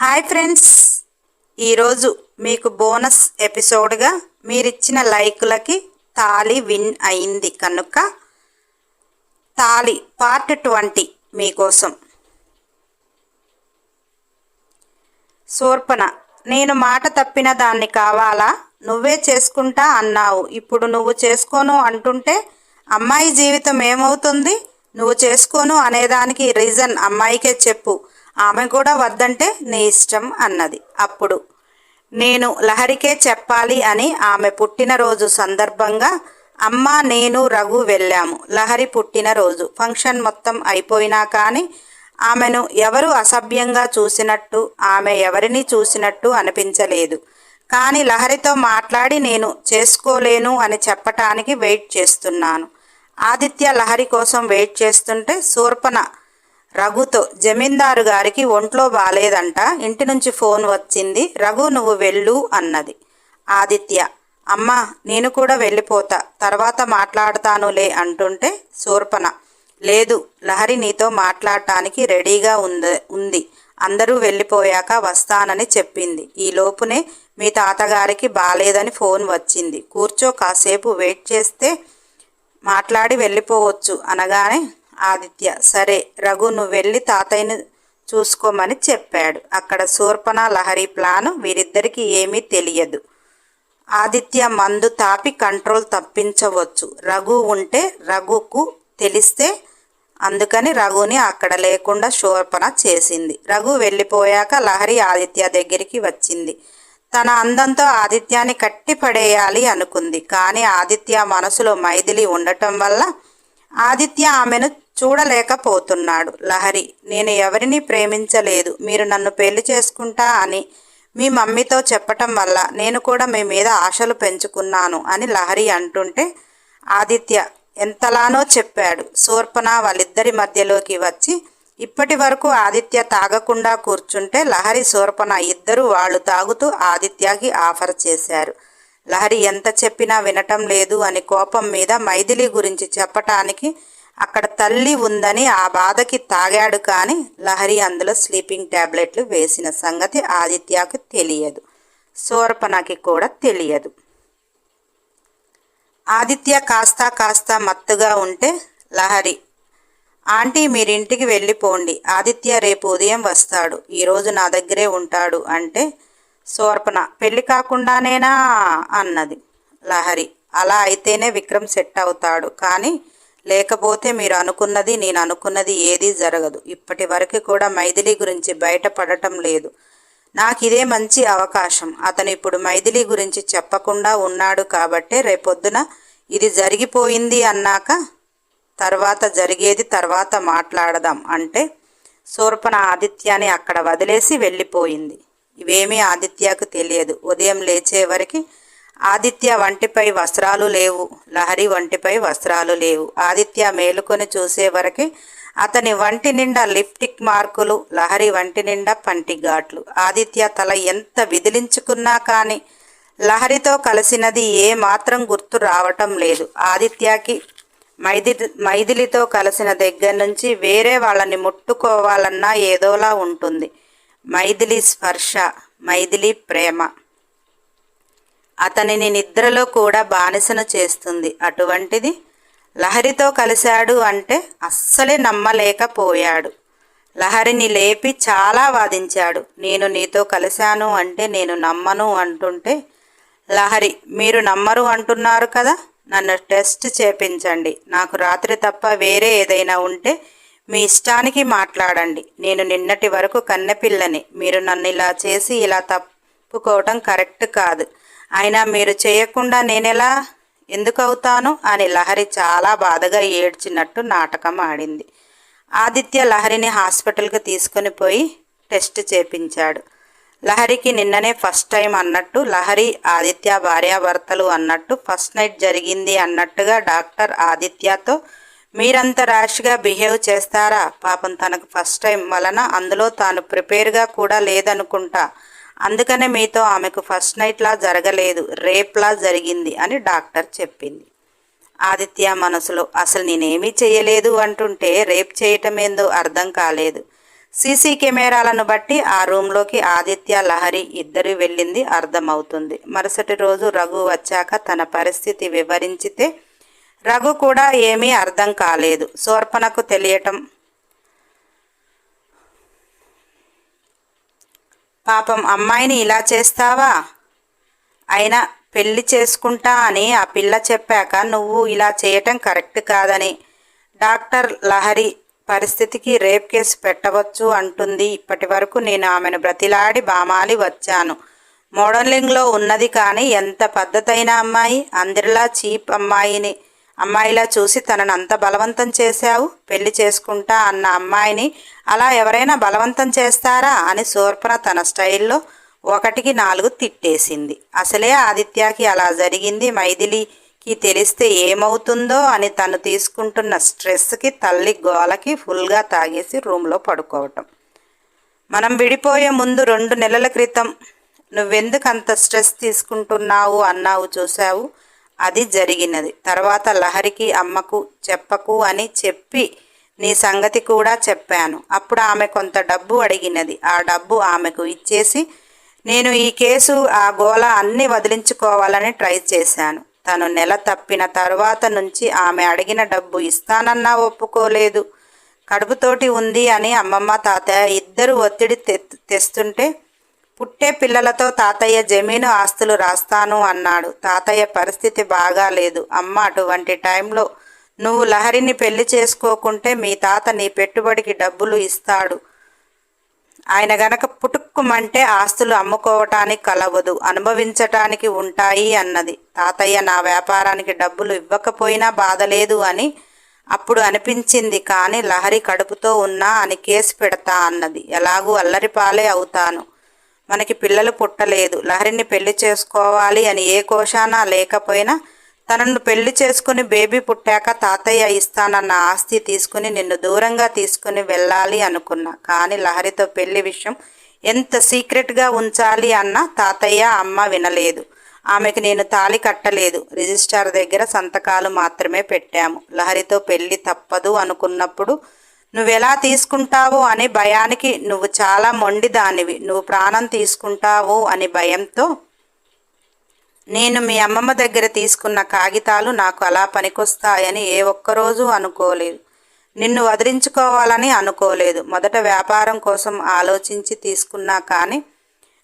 Hi friends. ఈరోజు మీకు bonus ఎపిసోడ్గా మీరిచ్చిన లైకులకి తాళి విన్ అయింది కనుక తాళి పార్ట్ ట్వంటీ మీకోసం. శూర్పణ నేను మాట తప్పిన దాన్ని కావాలా? నువ్వే చేసుకుంటా అన్నావు. ఇప్పుడు నువ్వు చేసుకోను అంటుంటే అమ్మాయి జీవితం ఏమవుతుంది? నువ్వు చేసుకోను అనేదానికి రీజన్ అమ్మాయికే చెప్పు. ఆమె కూడా వద్దంటే నీ ఇష్టం అన్నది. అప్పుడు నేను లహరికే చెప్పాలి అని ఆమె పుట్టినరోజు సందర్భంగా అమ్మ నేను రఘు వెళ్ళాము. లహరి పుట్టినరోజు. ఫంక్షన్ మొత్తం అయిపోయినా కానీ ఆమెను ఎవరు అసభ్యంగా చూసినట్టు ఆమె ఎవరిని చూసినట్టు అనిపించలేదు. కానీ లహరితో మాట్లాడి నేను చేసుకోలేను అని చెప్పటానికి వెయిట్ చేస్తున్నాను. ఆదిత్య లహరి కోసం వెయిట్ చేస్తుంటే శూర్పణ రఘుతో జమీందారు గారికి ఒంట్లో బాలేదంట ఇంటి నుంచి ఫోన్ వచ్చింది రఘు నువ్వు వెళ్ళు అన్నది. ఆదిత్య అమ్మా నేను కూడా వెళ్ళిపోతా తర్వాత మాట్లాడతానులే అంటుంటే శూర్పణ. లేదు లహరి నీతో మాట్లాడటానికి రెడీగా ఉంది ఉంది అందరూ వెళ్ళిపోయాక వస్తానని చెప్పింది. ఈ లోపునే మీ తాతగారికి బాలేదని ఫోన్ వచ్చింది. కూర్చో కాసేపు వెయిట్ చేస్తే మాట్లాడి వెళ్ళిపోవచ్చు అనగానే ఆదిత్య సరే రఘు నువ్వు వెళ్ళి తాతయ్యను చూసుకోమని చెప్పాడు. అక్కడ శూర్పణ లహరి ప్లాను వీరిద్దరికీ ఏమీ తెలియదు. ఆదిత్య మందు తాపి కంట్రోల్ తప్పించవచ్చు. రఘు ఉంటే రఘుకు తెలిస్తే అందుకని రఘుని అక్కడ లేకుండా శూర్పణ చేసింది. రఘు వెళ్ళిపోయాక లహరి ఆదిత్య దగ్గరికి వచ్చింది. తన అందంతో ఆదిత్యాన్ని కట్టి పడేయాలి అనుకుంది. కానీ ఆదిత్య మనసులో మైథిలి ఉండటం వల్ల ఆదిత్య ఆమెను చూడలేకపోతున్నాడు. లహరి నేను ఎవరిని ప్రేమించలేదు. మీరు నన్ను పెళ్ళి చేసుకుంటా అని మీ మమ్మీతో చెప్పటం వల్ల నేను కూడా మీ మీద ఆశలు పెంచుకున్నాను అని లహరి అంటుంటే ఆదిత్య ఎంతలానో చెప్పాడు. శూర్పణ వాళ్ళిద్దరి మధ్యలోకి వచ్చి ఇప్పటి వరకు ఆదిత్య తాగకుండా కూర్చుంటే లహరి శూర్పణ ఇద్దరు వాళ్ళు తాగుతూ ఆదిత్యకి ఆఫర్ చేశారు. లహరి ఎంత చెప్పినా వినటం లేదు అని కోపం మీద మైథిలి గురించి చెప్పటానికి అక్కడ తల్లి ఉందని ఆ బాధకి తాగాడు కానీ లహరి అందులో స్లీపింగ్ ట్యాబ్లెట్లు వేసిన సంగతి ఆదిత్యకు తెలియదు. శూర్పణకి కూడా తెలియదు. ఆదిత్య కాస్త కాస్త మత్తుగా ఉంటే లహరి ఆంటీ మీరింటికి వెళ్ళిపోండి. ఆదిత్య రేపు ఉదయం వస్తాడు. ఈరోజు నా దగ్గరే ఉంటాడు అంటే శోర్పణ పెళ్ళి కాకుండానేనా? అన్నది. లహరి అలా అయితేనే విక్రమ్ సెట్ అవుతాడు. కానీ లేకపోతే మీరు అనుకున్నది నేను అనుకున్నది ఏదీ జరగదు. ఇప్పటి వరకు కూడా మైథిలి గురించి బయటపడటం లేదు. నాకు ఇదే మంచి అవకాశం. అతను ఇప్పుడు మైథిలి గురించి చెప్పకుండా ఉన్నాడు కాబట్టే రేపొద్దున ఇది జరిగిపోయింది అన్నాక తర్వాత జరిగేది తర్వాత మాట్లాడదాం అంటే శూర్పణ ఆదిత్యాన్ని అక్కడ వదిలేసి వెళ్ళిపోయింది. ఇవేమీ ఆదిత్యకు తెలియదు. ఉదయం లేచే వరకు ఆదిత్య వంటిపై వస్త్రాలు లేవు. లహరి వంటిపై వస్త్రాలు లేవు. ఆదిత్య మేలుకొని చూసే వరకు అతని వంటి నిండా లిప్టిక్ మార్కులు లహరి వంటి నిండా పంటి ఘాట్లు. ఆదిత్య తల ఎంత విదిలించుకున్నా కానీ లహరితో కలిసినది ఏ మాత్రం గుర్తు రావటం లేదు. ఆదిత్యకి మైది మైథిలితో కలిసిన దగ్గర నుంచి వేరే వాళ్ళని ముట్టుకోవాలన్నా ఏదోలా ఉంటుంది. మైథిలి స్పర్శ మైథిలి ప్రేమ. అతనిని నిద్రలో కూడా బానిసను చేస్తుంది. అటువంటిది లహరితో కలిశాడు అంటే అస్సలే నమ్మలేకపోయాడు. లహరిని లేపి చాలా వాదించాడు. నేను నీతో కలిశాను అంటే నేను నమ్మను అంటుంటే లహరి మీరు నమ్మరు అంటున్నారు కదా? నన్ను టెస్ట్ చేపించండి. నాకు రాత్రి తప్ప వేరే ఏదైనా ఉంటే మీ ఇష్టానికి మాట్లాడండి. నేను నిన్నటి వరకు కన్నెపిల్లని. మీరు నన్ను ఇలా చేసి ఇలా ఒప్పుకోవటం కరెక్ట్ కాదు. అయినా మీరు చేయకుండా నేనెలా ఎందుకు అవుతాను అని లహరి చాలా బాధగా ఏడ్చినట్టు నాటకం ఆడింది. ఆదిత్య లహరిని హాస్పిటల్కి తీసుకొని పోయి టెస్ట్ చేపించాడు. లహరికి నిన్ననే ఫస్ట్ టైం అన్నట్టు లహరి ఆదిత్య భార్యాభర్తలు అన్నట్టు ఫస్ట్ నైట్ జరిగింది అన్నట్టుగా డాక్టర్ ఆదిత్యతో మీరంత ర్యాష్గా బిహేవ్ చేస్తారా? పాపం తనకు ఫస్ట్ టైం వలన అందులో తాను ప్రిపేర్గా కూడా లేదనుకుంటా. అందుకనే మీతో ఆమెకు ఫస్ట్ నైట్లా జరగలేదు రేప్లా జరిగింది అని డాక్టర్ చెప్పింది. ఆదిత్య మనసులో అసలు నేనేమీ చేయలేదు అంటుంటే రేప్ చేయటం ఏందో అర్థం కాలేదు. సీసీ కెమెరాలను బట్టి ఆ రూమ్లోకి ఆదిత్య లహరి ఇద్దరు వెళ్ళింది అర్థమవుతుంది. మరుసటి రోజు రఘు వచ్చాక తన పరిస్థితి వివరించితే రఘు కూడా ఏమీ అర్థం కాలేదు. శోర్పణకు తెలియటం పాపం అమ్మాయిని ఇలా చేస్తావా? అయినా పెళ్ళి చేసుకుంటా అని ఆ పిల్ల చెప్పాక నువ్వు ఇలా చేయటం కరెక్ట్ కాదని డాక్టర్ లహరి పరిస్థితికి రేప్ కేసు పెట్టవచ్చు అంటుంది. ఇప్పటి వరకు నేను ఆమెను బ్రతిలాడి బామాలి వచ్చాను. మోడలింగ్లో ఉన్నది కానీ ఎంత పద్ధతైన అమ్మాయి? అందరిలా చీప్ అమ్మాయిని అమ్మాయిలా చూసి తనను అంత బలవంతం చేశావు? పెళ్ళి చేసుకుంటా అన్న అమ్మాయిని అలా ఎవరైనా బలవంతం చేస్తారా అని శూర్పణ తన స్టైల్లో ఒకటికి నాలుగు తిట్టేసింది. అసలే ఆదిత్యకి అలా జరిగింది. మైథిలికి తెలిస్తే ఏమవుతుందో అని తను తీసుకుంటున్న స్ట్రెస్కి తల్లి గోలకి ఫుల్గా తాగేసి రూమ్లో పడుకోవటం. మనం విడిపోయే ముందు రెండు నెలల క్రితం నువ్వెందుకు అంత స్ట్రెస్ తీసుకుంటున్నావు అన్నావు చూసావు అది జరిగినది. తర్వాత లహరికి అమ్మకు చెప్పకు అని చెప్పి నీ సంగతి కూడా చెప్పాను. అప్పుడు ఆమె కొంత డబ్బు అడిగినది. ఆ డబ్బు ఆమెకు ఇచ్చేసి నేను ఈ కేసు ఆ గోళ అన్ని వదిలించుకోవాలని ట్రై చేశాను. తను నెల తప్పిన తర్వాత నుంచి ఆమె అడిగిన డబ్బు ఇస్తానన్నా ఒప్పుకోలేదు. కడుపుతోటి ఉంది అని అమ్మమ్మ తాతయ్య ఇద్దరు ఒత్తిడి తెస్తుంటే పుట్టే పిల్లలతో తాతయ్య జమీను ఆస్తులు రాస్తాను అన్నాడు. తాతయ్య పరిస్థితి బాగాలేదు అమ్మ అటువంటి టైంలో నువ్వు లహరిని పెళ్ళి చేసుకోకుంటే మీ తాత నీ పెట్టుబడికి డబ్బులు ఇస్తాడు. ఆయన గనక పుట్టుక్కుమంటే ఆస్తులు అమ్ముకోవటానికి కలవదు అనుభవించటానికి ఉంటాయి అన్నది. తాతయ్య నా వ్యాపారానికి డబ్బులు ఇవ్వకపోయినా బాధలేదు అని అప్పుడు అనిపించింది. కానీ లహరి కడుపుతో ఉన్నా అని కేసు పెడతా అన్నది. ఎలాగూ అల్లరిపాలే అవుతాను. మనకి పిల్లలు పుట్టలేదు. లహరిని పెళ్ళి చేసుకోవాలి అని ఏ కోశానా లేకపోయినా తనను పెళ్ళి చేసుకుని బేబీ పుట్టాక తాతయ్య ఇస్తానన్న ఆస్తి తీసుకుని నిన్ను దూరంగా తీసుకుని వెళ్ళాలి అనుకున్నా. కానీ లహరితో పెళ్ళి విషయం ఎంత సీక్రెట్గా ఉంచాలి అన్న తాతయ్య అమ్మ వినలేదు. ఆమెకు నేను తాలి కట్టలేదు. రిజిస్టార్ దగ్గర సంతకాలు మాత్రమే పెట్టాము. లహరితో పెళ్ళి తప్పదు అనుకున్నప్పుడు నువ్వెలా తీసుకుంటావు అనే భయానికి నువ్వు చాలా మొండి దానివి నువ్వు ప్రాణం తీసుకుంటావు అనే భయంతో నేను మీ అమ్మమ్మ దగ్గర తీసుకున్న కాగితాలు నాకు అలా పనికొస్తాయని ఏ ఒక్కరోజు అనుకోలేదు. నిన్ను వదిలించుకోవాలని అనుకోలేదు. మొదట వ్యాపారం కోసం ఆలోచించి తీసుకున్నా కానీ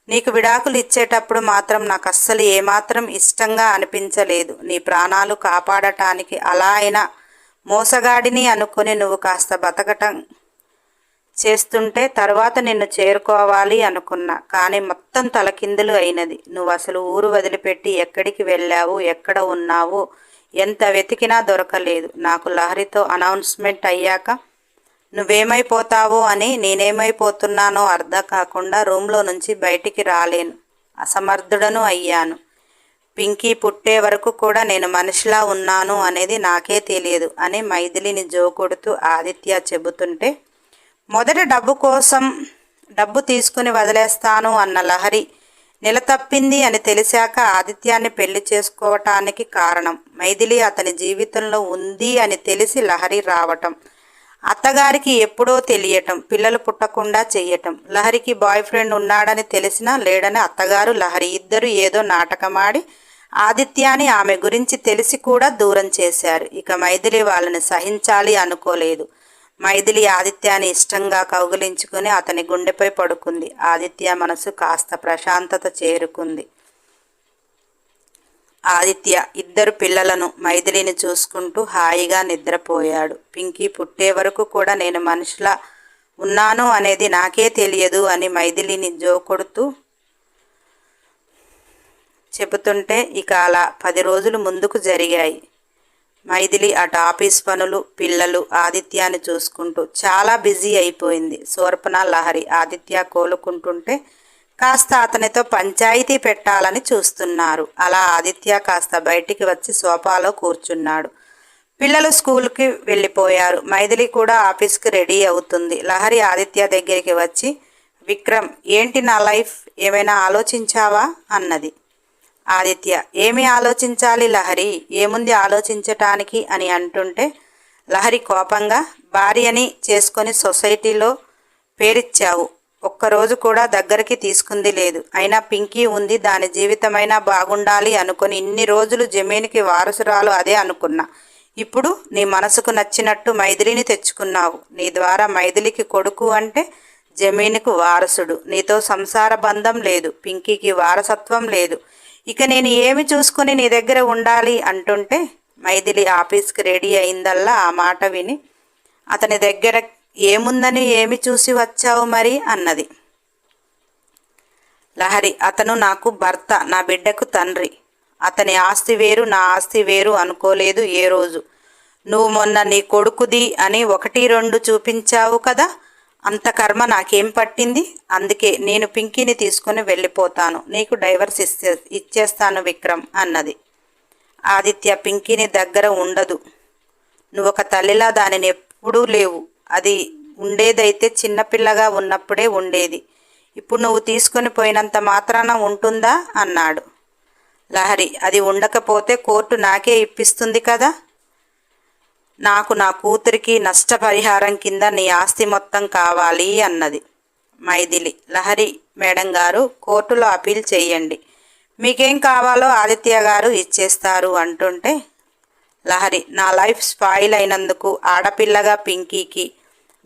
నీకు విడాకులు ఇచ్చేటప్పుడు మాత్రం నాకు అస్సలు ఏమాత్రం ఇష్టంగా అనిపించలేదు. నీ ప్రాణాలు కాపాడటానికి అలా అయినా మోసగాడిని అనుకుని నువ్వు కాస్త బతకటం చేస్తుంటే తర్వాత నిన్ను చేరుకోవాలి అనుకున్నా. కానీ మొత్తం తలకిందులు అయినది. నువ్వు అసలు ఊరు వదిలిపెట్టి ఎక్కడికి వెళ్ళావు? ఎక్కడ ఉన్నావు? ఎంత వెతికినా దొరకలేదు. నాకు లహరితో అనౌన్స్మెంట్ అయ్యాక నువ్వేమైపోతావో అని నేనేమైపోతున్నానో అర్థం కాకుండా రూమ్లో నుంచి బయటికి రాలేను. అసమర్థుడను అయ్యాను. పింకీ పుట్టే వరకు కూడా నేను మనిషిలా ఉన్నాను అనేది నాకే తెలియదు అని మైథిలిని జోకొడుతూ ఆదిత్య చెబుతుంటే మొదట డబ్బు కోసం డబ్బు తీసుకుని వదిలేస్తాను అన్న లహరి నిలతప్పింది అని తెలిసాక ఆదిత్యాన్ని పెళ్ళి చేసుకోవటానికి కారణం మైథిలి అతని జీవితంలో ఉంది అని తెలిసి లహరి రావటం అత్తగారికి ఎప్పుడో తెలియటం పిల్లలు పుట్టకుండా చెయ్యటం లహరికి బాయ్ ఫ్రెండ్ ఉన్నాడని తెలిసినా లేడని అత్తగారు లహరి ఇద్దరు ఏదో నాటకమాడి ఆదిత్యాని ఆమె గురించి తెలిసి కూడా దూరం చేశారు. ఇక మైథిలి వాళ్ళని సహించాలి అనుకోలేదు. మైథిలి ఆదిత్యాన్ని ఇష్టంగా కౌగిలించుకుని అతని గుండెపై పడుకుంది. ఆదిత్య మనసు కాస్త ప్రశాంతత చేరుకుంది. ఆదిత్య ఇద్దరు పిల్లలను మైథిలిని చూసుకుంటూ హాయిగా నిద్రపోయాడు. పింకీ పుట్టే వరకు కూడా నేను మనిషిలా ఉన్నాను అనేది నాకే తెలియదు అని మైథిలిని జోకొడుతూ చెబుతుంటే ఇక అలా పది రోజులు ముందుకు జరిగాయి. మైథిలి అటు ఆఫీస్ పనులు పిల్లలు ఆదిత్యాన్ని చూసుకుంటూ చాలా బిజీ అయిపోయింది. శూర్పణ లహరి ఆదిత్య కోలుకుంటుంటే కాస్త అతనితో పంచాయతీ పెట్టాలని చూస్తున్నారు. అలా ఆదిత్య కాస్త బయటికి వచ్చి సోఫాలో కూర్చున్నాడు. పిల్లలు స్కూల్కి వెళ్ళిపోయారు. మైథిలి కూడా ఆఫీస్కి రెడీ అవుతుంది. లహరి ఆదిత్య దగ్గరికి వచ్చి విక్రమ్ ఏంటి నా లైఫ్? ఏమైనా ఆలోచించావా? అన్నది. ఆదిత్య ఏమి ఆలోచించాలి లహరి? ఏముంది ఆలోచించటానికి? అని అంటుంటే లహరి కోపంగా భార్యని చేసుకొని సొసైటీలో పేరిచ్చావు. ఒక్కరోజు కూడా దగ్గరికి తీసుకుంది లేదు. అయినా పింకీ ఉంది దాని జీవితమైనా బాగుండాలి అనుకుని ఇన్ని రోజులు జమీనికి వారసురాలు అదే అనుకున్నా. ఇప్పుడు నీ మనసుకు నచ్చినట్టు మైథిలిని తెచ్చుకున్నావు. నీ ద్వారా మైథిలికి కొడుకు అంటే జమీన్కు వారసుడు. నీతో సంసార బంధం లేదు. పింకీకి వారసత్వం లేదు. ఇక నేను ఏమి చూసుకుని నీ దగ్గర ఉండాలి అంటుంటే మైథిలి ఆఫీస్కి రెడీ అయిందల్లా ఆ మాట విని అతని దగ్గర ఏముందని ఏమి చూసి వచ్చావు మరి? అన్నది. లహరి అతను నాకు భర్త నా బిడ్డకు తండ్రి. అతని ఆస్తి వేరు నా ఆస్తి వేరు అనుకోలేదు ఏ రోజు. నువ్వు మొన్న నీ కొడుకుది అని ఒకటి రెండు చూపించావు కదా? అంత కర్మ నాకేం పట్టింది? అందుకే నేను పింకీని తీసుకుని వెళ్ళిపోతాను. నీకు డైవర్స్ ఇచ్చే ఇచ్చేస్తాను విక్రమ్ అన్నది. ఆదిత్య పింకీని దగ్గర ఉండదు. నువ్వు ఒక తల్లిలా దానిని ఎప్పుడూ లేవు. అది ఉండేదైతే చిన్నపిల్లగా ఉన్నప్పుడే ఉండేది. ఇప్పుడు నువ్వు తీసుకొని పోయినంత మాత్రాన ఉంటుందా? అన్నాడు. లహరి అది ఉండకపోతే కోర్టు నాకే ఇప్పిస్తుంది కదా? నాకు నా కూతురికి నష్టపరిహారం కింద నీ ఆస్తి మొత్తం కావాలి అన్నది. మైథిలి లహరి మేడం గారు కోర్టులో అపీల్ చేయండి. మీకేం కావాలో ఆదిత్య గారు ఇచ్చేస్తారు అంటుంటే లహరి నా లైఫ్ స్పాయిల్ అయినందుకు ఆడపిల్లగా పింకీకి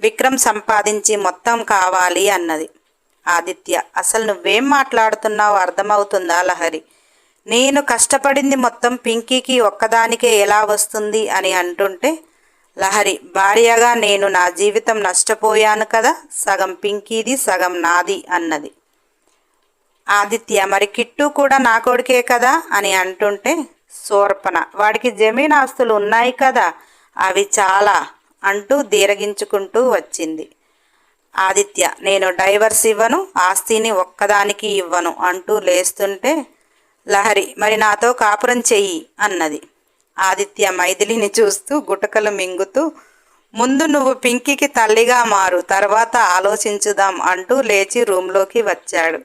విక్రమ్ సంపాదించి మొత్తం కావాలి అన్నది. ఆదిత్య అసలు నువ్వేం మాట్లాడుతున్నావు అర్థమవుతుందా లహరి? నేను కష్టపడింది మొత్తం పింకీకి ఒక్కదానికే ఎలా వస్తుంది అని అంటుంటే లహరి భార్యగా నేను నా జీవితం నష్టపోయాను కదా సగం పింకీది సగం నాది అన్నది. ఆదిత్య మరి కిట్టు కూడా నా కొడుకే కదా అని అంటుంటే శూర్పణ వాడికి జమీన్ ఆస్తులు ఉన్నాయి కదా అవి చాలా అంటూ దీరగించుకుంటూ వచ్చింది. ఆదిత్య నేను డైవర్స్ ఇవ్వను ఆస్తిని ఒక్కదానికి ఇవ్వను అంటూ లేస్తుంటే లహరి మరి నాతో కాపురం చెయ్యి అన్నది. ఆదిత్య మైథిలిని చూస్తూ గుటకలు మింగుతూ ముందు నువ్వు పింకీకి తల్లిగా మారు తర్వాత ఆలోచించుదాం అంటూ లేచి రూమ్లోకి వచ్చాడు.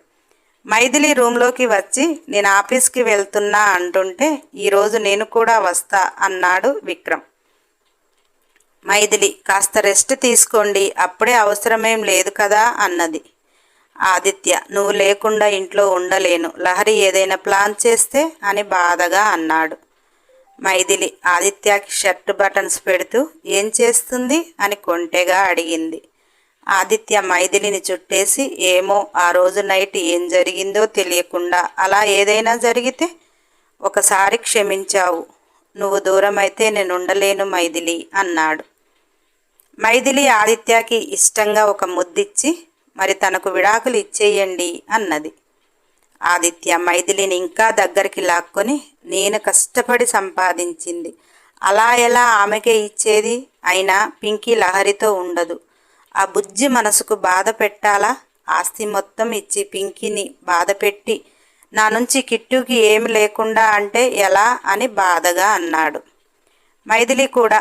మైథిలి రూమ్లోకి వచ్చి నేను ఆఫీస్కి వెళ్తున్నా అంటుంటే ఈరోజు నేను కూడా వస్తా అన్నాడు విక్రమ్. మైథిలి కాస్త రెస్ట్ తీసుకోండి అప్పుడే అవసరమేం లేదు కదా అన్నది. ఆదిత్య నువ్వు లేకుండా ఇంట్లో ఉండలేను. లహరి ఏదైనా ప్లాన్ చేస్తే అని బాధగా అన్నాడు. మైథిలి ఆదిత్యకి షర్ట్ బటన్స్ పెడుతూ ఏం చేస్తుంది? అని కొంటెగా అడిగింది. ఆదిత్య మైథిలిని చుట్టేసి ఏమో ఆ రోజు నైట్ ఏం జరిగిందో తెలియకుండా అలా ఏదైనా జరిగితే ఒకసారి క్షమించావు. నువ్వు దూరమైతే నేను ఉండలేను మైథిలి అన్నాడు. మైథిలి ఆదిత్యకి ఇష్టంగా ఒక ముద్దిచ్చి మరి తనకు విడాకులు ఇచ్చేయండి అన్నది. ఆదిత్య మైథిలిని ఇంకా దగ్గరికి లాక్కొని నేను కష్టపడి సంపాదించింది. అలా ఎలా ఆమెకే ఇచ్చేది? అయినా పింకీ లహరితో ఉండదు. ఆ బుజ్జి మనసుకు బాధ పెట్టాలా? ఆస్తి మొత్తం ఇచ్చి పింకీని బాధ పెట్టి నా నుంచి కిట్టుకి ఏమి లేకుండా అంటే ఎలా అని బాధగా అన్నాడు. మైథిలి కూడా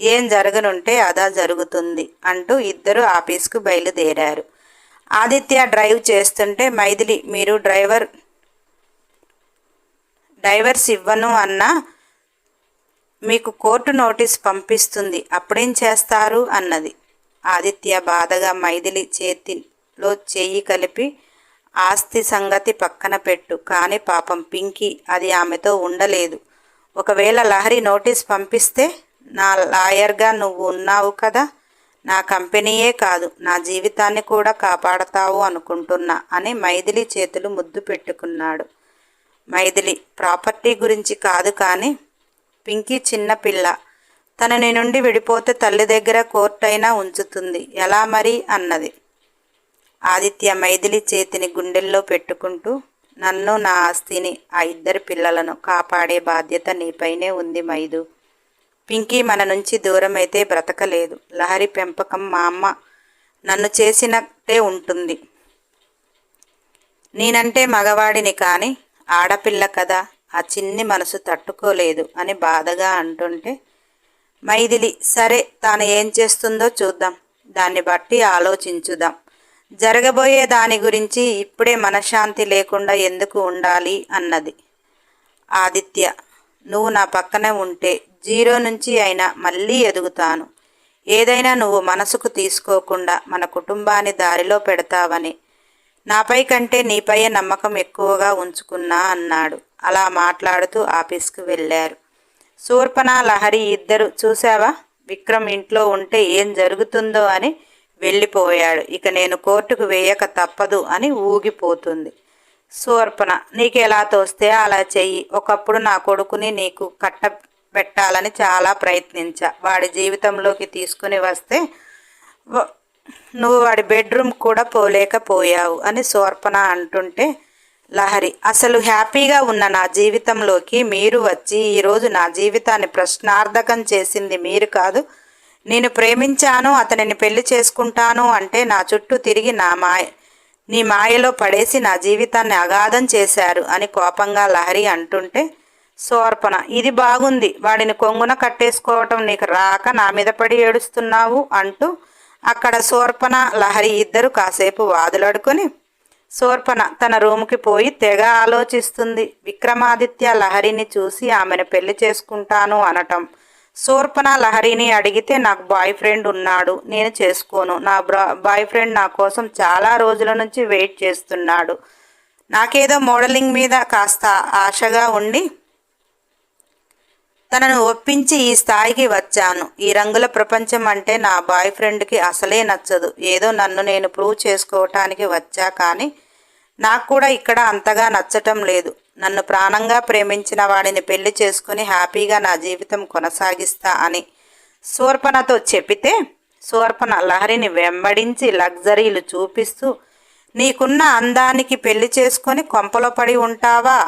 ఏం జరగనుంటే అదా జరుగుతుంది అంటూ ఇద్దరు ఆఫీస్కు బయలుదేరారు. ఆదిత్య డ్రైవ్ చేస్తుంటే మైథిలి మీరు డ్రైవర్ డ్రైవర్స్ ఇవ్వను అన్నా మీకు కోర్టు నోటీస్ పంపిస్తుంది. అప్పుడేం చేస్తారు? అన్నది. ఆదిత్య బాధగా మైథిలి చేతిలో చెయ్యి కలిపి ఆస్తి సంగతి పక్కన పెట్టు. కానీ పాపం పింకీ అది ఆమెతో ఉండలేదు. ఒకవేళ లహరి నోటీస్ పంపిస్తే నా లాయర్గా నువ్వు ఉన్నావు కదా నా కంపెనీయే కాదు నా జీవితాన్ని కూడా కాపాడతావు అనుకుంటున్నా అని మైథిలి చేతులు ముద్దు పెట్టుకున్నాడు. మైథిలి ప్రాపర్టీ గురించి కాదు కానీ పింకీ చిన్న పిల్ల. తనని నుండి విడిపోతే తల్లి దగ్గర కోర్టైనా ఉంచుతుంది. ఎలా మరి? అన్నది. ఆదిత్య మైథిలి చేతిని గుండెల్లో పెట్టుకుంటూ నన్ను నా ఆస్తిని ఆ ఇద్దరు పిల్లలను కాపాడే బాధ్యత నీపైనే ఉంది మైదు పింకీ మన నుంచి దూరమైతే బ్రతకలేదు. లహరి పెంపకం మా అమ్మ నన్ను చేసినట్టే ఉంటుంది. నేనంటే మగవాడిని కానీ ఆడపిల్ల కదా ఆ చిన్ని మనసు తట్టుకోలేదు అని బాధగా అంటుంటే మైథిలి సరే తాను ఏం చేస్తుందో చూద్దాం. దాన్ని బట్టి ఆలోచించుదాం. జరగబోయే దాని గురించి ఇప్పుడే మనశ్శాంతి లేకుండా ఎందుకు ఉండాలి? అన్నది. ఆదిత్య నువ్వు నా పక్కనే ఉంటే జీరో నుంచి అయినా మళ్ళీ ఎదుగుతాను. ఏదైనా నువ్వు మనసుకు తీసుకోకుండా మన కుటుంబాన్ని దారిలో పెడతావని నాపై కంటే నీపై నమ్మకం ఎక్కువగా ఉంచుకున్నా అన్నాడు. అలా మాట్లాడుతూ ఆఫీస్కి వెళ్ళారు. శూర్పణ లహరి ఇద్దరు చూసావా విక్రమ్ ఇంట్లో ఉంటే ఏం జరుగుతుందో అని వెళ్ళిపోయాడు. ఇక నేను కోర్టుకు వేయక తప్పదు అని ఊగిపోతుంది. శూర్పణ నీకు ఎలా తోస్తే అలా చెయ్యి. ఒకప్పుడు నా కొడుకుని నీకు కట్ట పెట్టాలని చాలా ప్రయత్నించా. వాడి జీవితంలోకి తీసుకుని వస్తే నువ్వు వాడి బెడ్రూమ్ కూడా పోలేకపోయావు అని శోర్పణ అంటుంటే లహరి అసలు హ్యాపీగా ఉన్న నా జీవితంలోకి మీరు వచ్చి ఈరోజు నా జీవితాన్ని ప్రశ్నార్థకం చేసింది మీరు కాదు. నేను ప్రేమించాను అతనిని పెళ్ళి చేసుకుంటాను అంటే నా చుట్టూ తిరిగి నా మాయ నీ మాయలో పడేసి నా జీవితాన్ని అగాధం చేశారు అని కోపంగా లహరి అంటుంటే శోర్పణ ఇది బాగుంది. వాడిని కొంగున కట్టేసుకోవటం నీకు రాక నా మీద పడి ఏడుస్తున్నావు అంటూ అక్కడ శోర్పణ లహరి ఇద్దరు కాసేపు వాదులాడుకొని శోర్పణ తన రూముకి పోయి తెగ ఆలోచిస్తుంది. విక్రమాదిత్య లహరిని చూసి ఆమెను పెళ్ళి చేసుకుంటాను అనటం. శూర్పణ లహరిని అడిగితే నాకు బాయ్ ఫ్రెండ్ ఉన్నాడు. నేను చేసుకోను. నా బాయ్ ఫ్రెండ్ నా కోసం చాలా రోజుల నుంచి వెయిట్ చేస్తున్నాడు. నాకేదో మోడలింగ్ మీద కాస్త ఆశగా ఉండి తనను ఒప్పించి ఈ స్థాయికి వచ్చాను. ఈ రంగుల ప్రపంచం అంటే నా బాయ్ ఫ్రెండ్కి అసలే నచ్చదు. ఏదో నన్ను నేను ప్రూవ్ చేసుకోవటానికి వచ్చా కానీ నాకు కూడా ఇక్కడ అంతగా నచ్చటం లేదు. నన్ను ప్రాణంగా ప్రేమించిన వాడిని పెళ్ళి చేసుకుని హ్యాపీగా నా జీవితం కొనసాగిస్తా అని శూర్పణతో చెప్పితే శూర్పణ లహరిని వెంబడించి లగ్జరీలు చూపిస్తూ నీకున్న అందానికి పెళ్ళి చేసుకొని కొంపలో పడి ఉంటావా?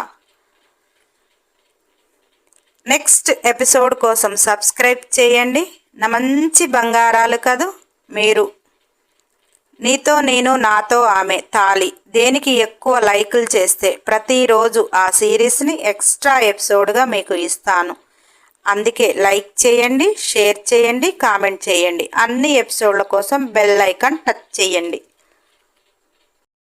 నెక్స్ట్ ఎపిసోడ్ కోసం సబ్స్క్రైబ్ చేయండి. నా మంచి బంగారాలు కదూ మీరు. నీతో నేను నాతో ఆమె తాళి. దేనికి ఎక్కువ లైకులు చేస్తే ప్రతిరోజు ఆ సిరీస్ని ఎక్స్ట్రా ఎపిసోడ్గా మీకు ఇస్తాను. అందుకే లైక్ చేయండి షేర్ చేయండి కామెంట్ చేయండి. అన్ని ఎపిసోడ్ల కోసం బెల్ ఐకాన్ టచ్ చేయండి.